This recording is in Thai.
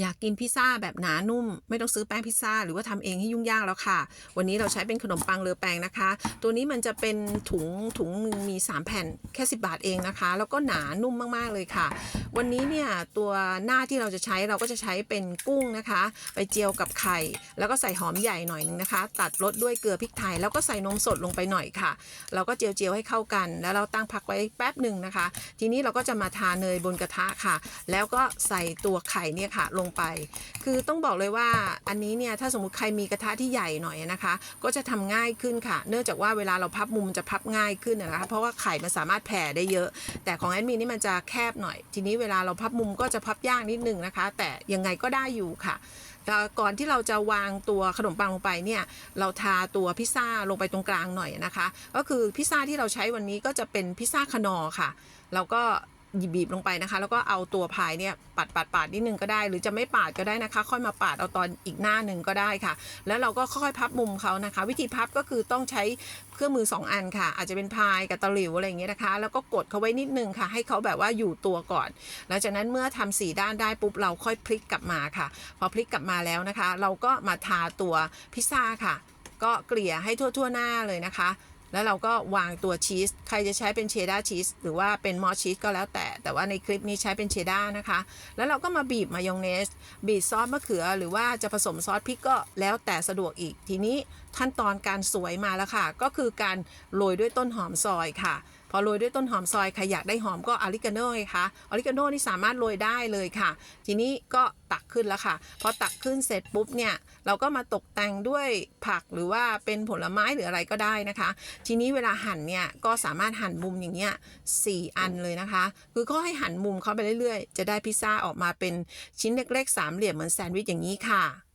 อยากกินพิซซ่าแบบหนานุ่ม ไม่ต้องซื้อแป้งพิซซ่าหรือว่าทำเองให้ยุ่งยากแล้วค่ะ วันนี้เราใช้เป็นขนมปังเลอแปงนะคะ ตัวนี้มันจะเป็นถุงถุงหนึ่งมี 3 แผ่นแค่ 10 บาทเองนะคะ แล้วก็หนานุ่มมากๆเลยค่ะ วันนี้เนี่ยตัวหน้าที่เราจะใช้เราก็จะใช้เป็นกุ้งนะคะ ไปเจียวกับไข่ แล้วก็ใส่หอมใหญ่หน่อยนึงนะคะ ตัดรสด้วยเกลือพริกไทย แล้วก็ใส่นมสดลงไปหน่อยค่ะ เราก็เจียวเจียวๆให้เข้ากัน แล้วเราตั้งพักไว้แป๊บหนึ่งนะคะ ทีนี้เราก็จะมาทาเนยบนกระทะค่ะ แล้วก็ใส่ตัวไข่เนี่ยค่ะลงไป คือต้องบอกเลยว่าอันนี้เนี่ยถ้าสมมติใครมีกระทะที่ใหญ่หน่อยนะคะ ก็จะทำง่ายขึ้นค่ะ เนื่องจากว่าเวลาเราพับมุมจะพับง่ายขึ้นนะคะ เพราะว่าไข่มันสามารถแผ่ได้เยอะ แต่ของแอดมินนี่มันจะแคบหน่อย ทีนี้เวลาเราพับมุมก็จะพับยากนิดนึงนะคะ แต่ยังไงก็ได้อยู่ค่ะแต่ก่อนที่เราจะวางตัวขนมปังลงไปเนี่ยเราทาตัวพิซซ่าลงไปตรงกลางหน่อยนะคะ ก็คือพิซซ่าที่เราใช้วันนี้ก็จะเป็นพิซซ่าขนอค่ะเราก็ บีบลงไปนะคะ แล้วก็เอาตัวพายเนี่ยปัดปัดปาดนิดนึงก็ได้ หรือจะไม่ปาดก็ได้นะคะ ค่อยมาปาดเอาตอนอีกหน้าหนึ่งก็ได้ค่ะ แล้วเราก็ค่อยพับมุมเขานะคะ วิธีพับก็คือต้องใช้เครื่องมือ 2 อันค่ะ อาจจะเป็นพายกับตะหลิวอะไรอย่างเงี้ยนะคะ แล้วก็กดเขาไว้นิดนึงค่ะ ให้เขาแบบว่าอยู่ตัวก่อน หลังจากนั้นเมื่อทำสีด้านได้ปุ๊บเราค่อยพลิกกลับมาค่ะ พอพลิกกลับมาแล้วนะคะ เราก็มาทาตัวพิซซ่าค่ะ ก็เกลี่ยให้ทั่วๆหน้าเลยนะคะ แล้วเราก็วางตัวชีส ใครจะใช้เป็นเชดดาร์ชีสหรือว่าเป็นมอสชีสก็แล้วแต่ แต่ว่าในคลิปนี้ใช้เป็นเชดดาร์นะคะ แล้วเราก็มาบีบมายองเนส บีบซอสมะเขือ หรือว่าจะผสมซอสพริกก็แล้วแต่สะดวกอีก ทีนี้ขั้นตอนการสวยมาแล้วค่ะ ก็คือการโรยด้วยต้นหอมซอยค่ะ พอโรยด้วยต้นหอมซอยใครอยากได้หอมก็อาริกาโน่ไงคะอาริกาโน่นี่สามารถโรยได้เลยค่ะ ทีนี้ก็ตักขึ้นแล้วค่ะ พอตักขึ้นเสร็จปุ๊บเนี่ยเราก็มาตกแต่งด้วยผักหรือว่าเป็นผลไม้หรืออะไรก็ได้นะคะ ทีนี้เวลาหั่นเนี่ยก็สามารถหั่นมุมอย่างเงี้ยสี่อันเลยนะคะ คือก็ให้หั่นมุมเข้าไปเรื่อยๆ จะได้พิซซ่าออกมาเป็นชิ้นเล็กๆ สามเหลี่ยมเหมือนแซนด์วิชอย่างนี้ค่ะ